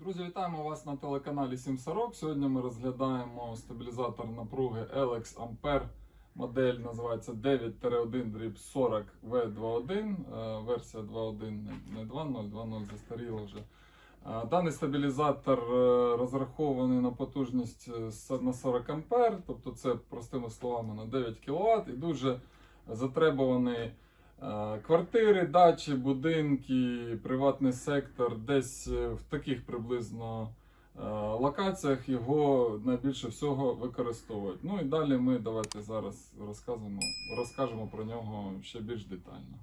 Друзі, вітаємо вас на телеканалі 7 Сорок. Сьогодні ми розглядаємо стабілізатор напруги Alex Ampere. Модель називається 9-1 40 V21. Е, Версія 2.1, не 2.0, 2.0 застаріла вже. Е, Даний стабілізатор е, розрахований на потужність е, на 40 А, тобто це простими словами на 9 кВт і дуже затребуваний Квартири, дачі, будинки, приватний сектор, десь е, в таких приблизно е, локаціях його найбільше всього використовують. Ну і далі ми давайте зараз розказуємо, розкажемо про нього ще більш детально.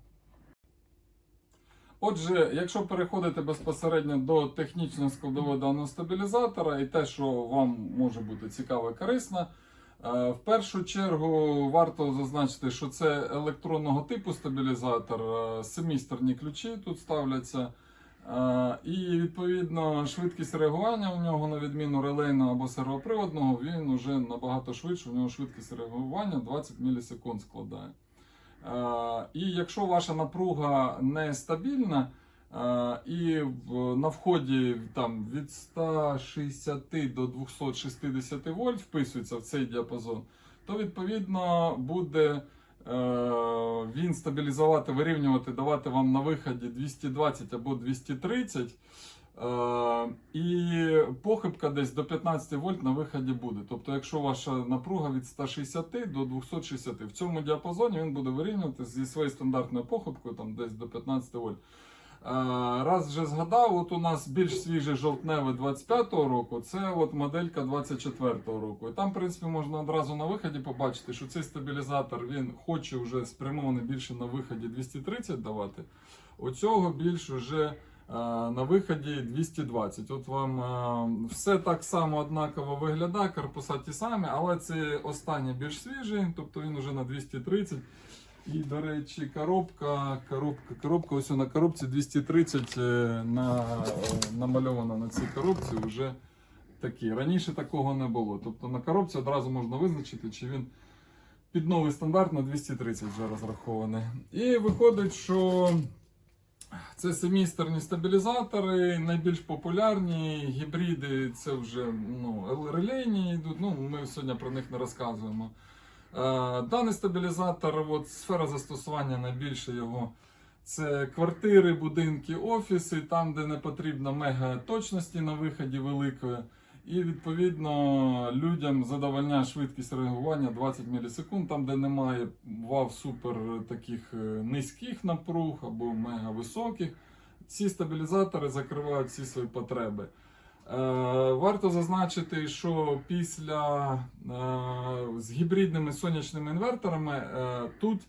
Отже, якщо переходити безпосередньо до технічної складової даного стабілізатора і те, що вам може бути цікаво і корисно, Е, В першу чергу варто зазначити, що це електронного типу стабілізатор, е, семісторні ключі тут ставляться. Е, І відповідно швидкість реагування у нього, на відміну релейного або сервоприводного, він уже набагато швидше. У нього швидкість реагування 20 мілісекунд складає. Е, І якщо ваша напруга нестабільна, е, і на вході там від 160 до 260 вольт вписується в цей діапазон, то відповідно буде е, він стабілізувати, вирівнювати, давати вам на виході 220 або 230. Е, і похибка десь до 15 вольт на виході буде. Тобто, якщо ваша напруга від 160 до 260, в цьому діапазоні він буде вирівнювати зі своєю стандартною похибкою, там десь до 15 вольт. Е, Раз вже згадав, от у нас більш свіжий жовтневий 25-го року, це от моделька 24-го року. І там, в принципі, можна одразу на виході побачити, що цей стабілізатор він хоче вже спрямований більше на виході 230 давати. У цього більш вже е, на виході 220. От вам е, все так само однаково виглядає, корпуса ті самі, але це останній більш свіжий, тобто він вже на 230. І, до речі, коробка, коробка, коробка, ось на коробці 230 е, на, е, намальовано на цій коробці вже такі. Раніше такого не було. Тобто на коробці одразу можна визначити, чи він під новий стандарт на 230 вже розрахований. І виходить, що це семістерні стабілізатори, найбільш популярні гібриди, це вже ну, релейні йдуть. Ну, ми сьогодні про них не розказуємо. Е, Даний стабілізатор, от, сфера застосування найбільше його це квартири, будинки, офіси, там, де не потрібно мега точності на виході великої. І відповідно людям задовольняє швидкість реагування 20 мілісекунд, там, де немає вав супер таких е, низьких напруг або мега високих. Ці стабілізатори закривають всі свої потреби. Е, Варто зазначити, що після е, з гібридними сонячними інверторами е, тут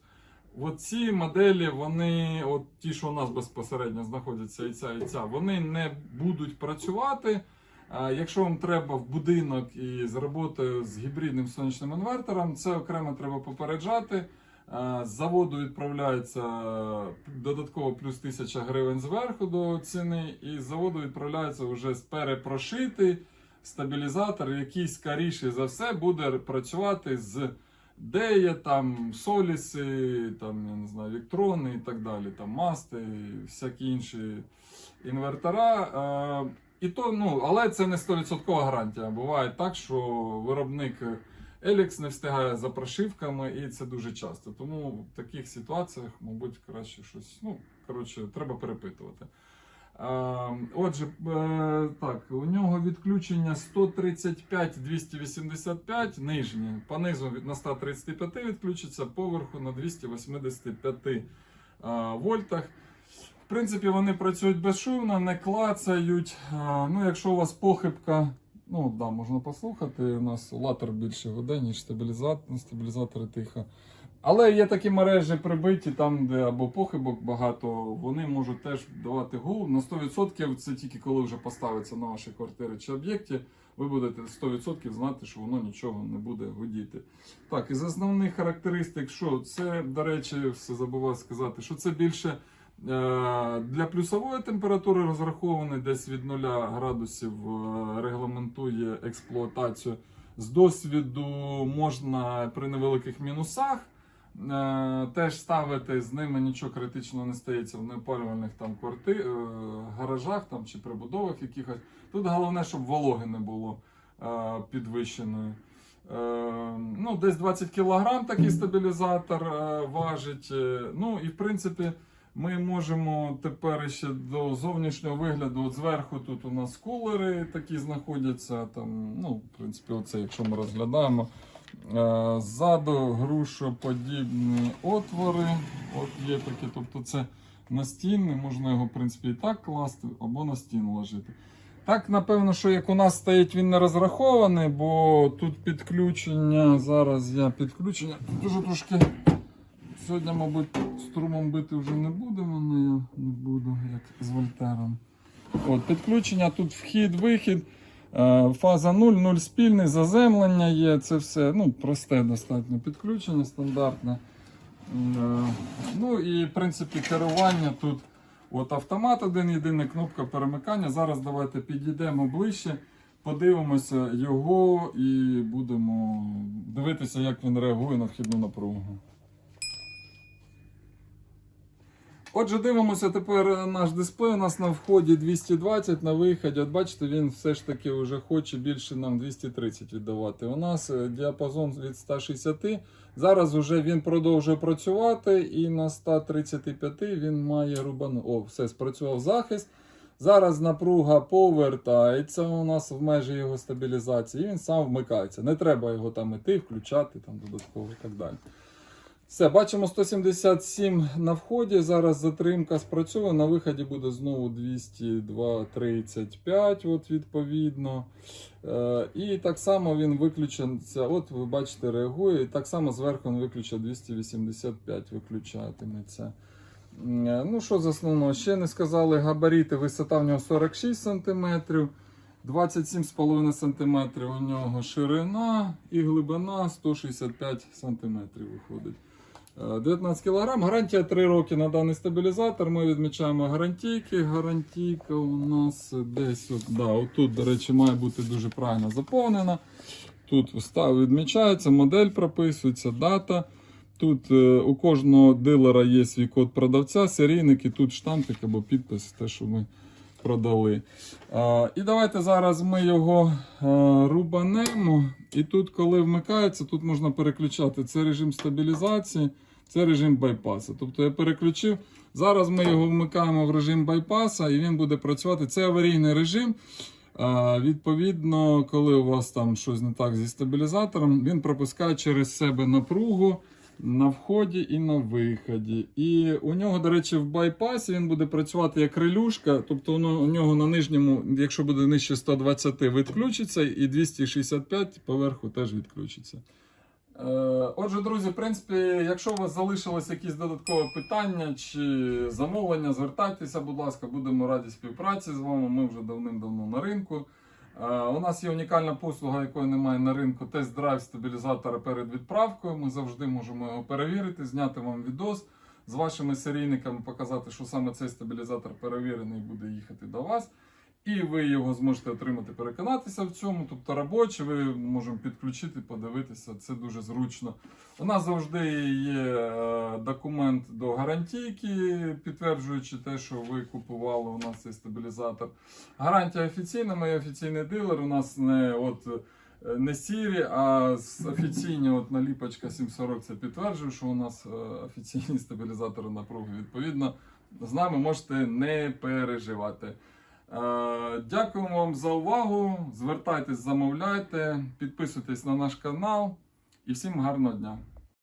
ці моделі, вони, от ті, що у нас безпосередньо знаходяться, і ця, і ця, вони не будуть працювати. Якщо вам треба в будинок і з роботою з гібридним сонячним інвертором, це окремо треба попереджати. Е, З заводу відправляється додатково плюс 1000 гривень зверху до ціни, і з заводу відправляється вже перепрошитий стабілізатор, який скоріше за все буде працювати з Дея, там Соліси, там, я не знаю, Віктрони і так далі, там Масти, і всякі інші інвертора. Е, І то, ну, але це не 100% гарантія. Буває так, що виробник Елікс не встигає за прошивками, і це дуже часто. Тому в таких ситуаціях, мабуть, краще щось. Ну, коротше, треба перепитувати. Е, Отже, е, так, у нього відключення 135-285 нижнє. По низу на 135 відключиться, поверху на 285 е, вольтах. В принципі, вони працюють безшумно, не клацають. Ну, якщо у вас похибка, ну да, можна послухати. У нас латер більше веде, ніж стабілізатор, стабілізатори тихо. Але є такі мережі прибиті, там, де або похибок багато, вони можуть теж давати гул. На 100% це тільки коли вже поставиться на вашій квартирі чи об'єкті, ви будете 100% знати, що воно нічого не буде гудіти. Так, із основних характеристик, що це, до речі, все забував сказати, що це більше для плюсової температури розрахований, десь від 0 градусів е, регламентує експлуатацію. З досвіду можна при невеликих мінусах Е, теж ставити з ними нічого критичного не стається в неопалювальних там кварти, е, гаражах там, чи прибудовах якихось. Тут головне, щоб вологи не було е, підвищеної. Е, ну, десь 20 кг такий стабілізатор е, важить. Е, Ну і в принципі ми можемо тепер ще до зовнішнього вигляду. От зверху тут у нас кулери такі знаходяться. Там, ну, в принципі, оце, якщо ми розглядаємо. Е, Ззаду грушоподібні отвори. От є такі, тобто це настінний, можна його в принципі і так класти, або на стіну ложити. Так, напевно, що як у нас стоїть, він не розрахований, бо тут підключення. Зараз я підключення дуже трошки. Сьогодні, мабуть, струмом бити вже не будемо, але я не буду, як з вольтером. От, підключення, тут вхід, вихід. Е, Фаза 0, 0 спільний, заземлення є, це все ну, просте достатньо підключення, стандартне. Е, Ну і в принципі керування тут от автомат один єдиний, кнопка перемикання. Зараз давайте підійдемо ближче, подивимося його і будемо дивитися, як він реагує на вхідну напругу. Отже, дивимося тепер наш дисплей. У нас на вході 220, на виході. От бачите, він все ж таки вже хоче більше нам 230 віддавати. У нас е, діапазон від 160. Зараз вже він продовжує працювати, і на 135 він має рубану. О, все, спрацював захист. Зараз напруга повертається у нас в межі його стабілізації, і він сам вмикається. Не треба його там іти, включати там додатково і так далі. Все, бачимо 177 на вході. Зараз затримка спрацьовує. На виході буде знову 202.35, от відповідно. Е, і так само він виключиться. От ви бачите, реагує. І так само зверху він виключить 285, виключатиметься. Е, Ну, що з основного? Ще не сказали габаріти. Висота в нього 46 см. 27,5 см у нього ширина і глибина 165 см виходить. Е, 19 кг. Гарантія 3 роки на даний стабілізатор. Ми відмічаємо гарантійки. Гарантійка у нас десь от, да, отут, до речі, має бути дуже правильно заповнена. Тут став відмічається, модель прописується, дата. Тут е, у кожного дилера є свій код продавця, серійник і тут штампик або підпис, те, що ми продали. А, і давайте зараз ми його а, рубанемо. І тут, коли вмикається, тут можна переключати це режим стабілізації, це режим байпаса. Тобто я переключив. Зараз ми його вмикаємо в режим байпаса і він буде працювати. Це аварійний режим. Відповідно, коли у вас там щось не так зі стабілізатором, він пропускає через себе напругу на вході і на виході. І у нього, до речі, в байпасі він буде працювати як релюшка, тобто у нього на нижньому, якщо буде нижче 120, відключиться, і 265 поверху теж відключиться. Е, Отже, друзі, в принципі, якщо у вас залишилось якісь додаткові питання чи замовлення, звертайтеся, будь ласка, будемо раді співпраці з вами. Ми вже давним-давно на ринку. Е, У нас є унікальна послуга, якої немає на ринку, тест-драйв стабілізатора перед відправкою. Ми завжди можемо його перевірити, зняти вам відос з вашими серійниками, показати, що саме цей стабілізатор перевірений буде їхати до вас. І ви його зможете отримати, переконатися в цьому. Тобто робочий, ви можемо підключити, подивитися, це дуже зручно. У нас завжди є е, документ до гарантійки, підтверджуючи те, що ви купували у нас цей стабілізатор. Гарантія офіційна, ми офіційний дилер. У нас не от. е, Не сірі, а офіційні от наліпочка 740 це підтверджує, що у нас е, офіційні стабілізатори напруги. Відповідно, з нами можете не переживати. Е, Дякуємо вам за увагу. Звертайтесь, замовляйте, підписуйтесь на наш канал і всім гарного дня.